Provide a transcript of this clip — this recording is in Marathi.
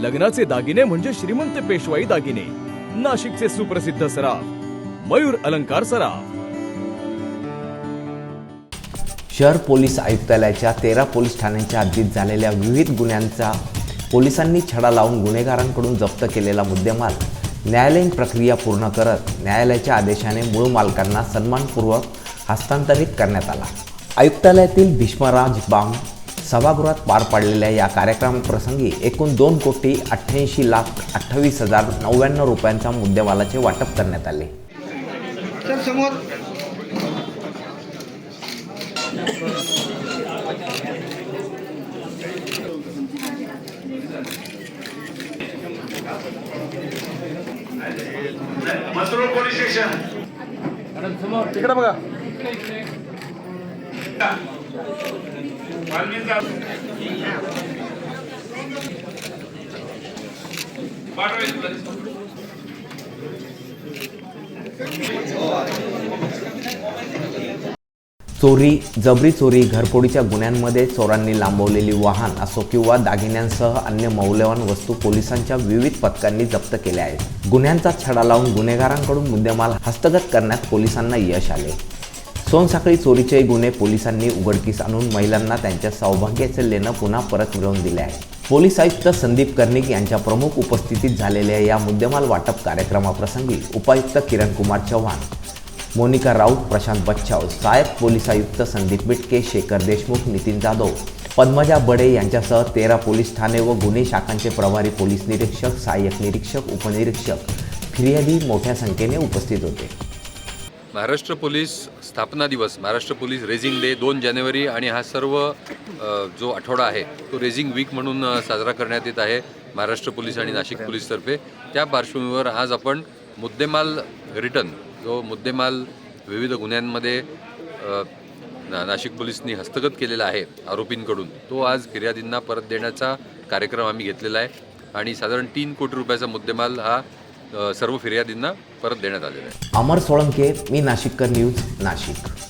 लग्नाचे दागिने म्हणजे श्रीमंत पेशवाई दागिने. नाशिकचे सुप्रसिद्ध सराफ मयूर अलंकार सराफ. शहर पोलीस आयुक्तालयाच्या तेरा पोलीस ठाण्यांच्या हद्दीत झालेल्या विविध गुन्ह्यांचा पोलिसांनी छडा लावून गुन्हेगारांकडून जप्त केलेला मुद्देमाल न्यायालयीन प्रक्रिया पूर्ण करत न्यायालयाच्या आदेशाने मूळ मालकांना सन्मानपूर्वक हस्तांतरित करण्यात आला. आयुक्तालयातील भीष्मराज बाम सभागृहात पार पाडलेल्या या कार्यक्रमाप्रसंगी एकूण दोन कोटी अठ्ठ्याऐंशी लाख अठ्ठावीस हजार नव्याण्णव रुपयांच्या मुद्देमालाचे वाटप करण्यात आले. Police station. तिकडे बघा. चोरी जबरी चोरी घरफोडीच्या गुन्ह्यांमध्ये चोरांनी लांबवलेली वाहन असो किंवा दागिन्यांसह अन्य मौल्यवान वस्तू पोलिसांच्या विविध पथकांनी जप्त केल्या आहेत. गुन्ह्यांचा छडा लावून गुन्हेगारांकडून मुद्देमाल हस्तगत करण्यात पोलिसांना यश आले. सोनसाखळी चोरीचे गुन्हे पोलिसांनी उघडकीस आणून महिलांना त्यांच्या सौभाग्याचे लेणं पुन्हा परत मिळवून दिले आहे. पोलीस आयुक्त संदीप कर्णिक यांच्या प्रमुख उपस्थितीत झालेल्या या मुद्देमाल वाटप कार्यक्रमाप्रसंगी उपायुक्त किरण कुमार चव्हाण मोनिका राऊत प्रशांत बच्छाव सहाय्यक पोलीस आयुक्त संदीप बिटके शेखर देशमुख नितीन जाधव पद्मजा बडे यांच्यासह तेरा पोलीस ठाणे व गुन्हे शाखांचे प्रभारी पोलीस निरीक्षक सहाय्यक निरीक्षक उपनिरीक्षक फिर्यादी मोठ्या संख्येने उपस्थित होते. महाराष्ट्र पोलीस स्थापना दिवस महाराष्ट्र पोलीस रेझिंग डे दोन जानेवारी आणि हा सर्व जो आठवडा आहे तो रेझिंग वीक म्हणून साजरा करण्यात येत आहे महाराष्ट्र पोलीस आणि नाशिक पोलीसतर्फे त्या पार्श्वभूमीवर आज आपण मुद्देमाल रिटर्न जो मुद्देमाल विविध गुन्ह्यांमध्ये ना- नाशिक पोलिसांनी हस्तगत केलेला आहे आरोपींकडून तो आज फिर्यादींना परत देण्याचा कार्यक्रम आम्ही घेतलेला आहे. आणि साधारण तीन कोटी रुपयाचा मुद्देमाल हा सर्व फिर्यादींना परत देण्यात आलेले आहे. अमर सोळंके मी नाशिककर न्यूज नाशिक.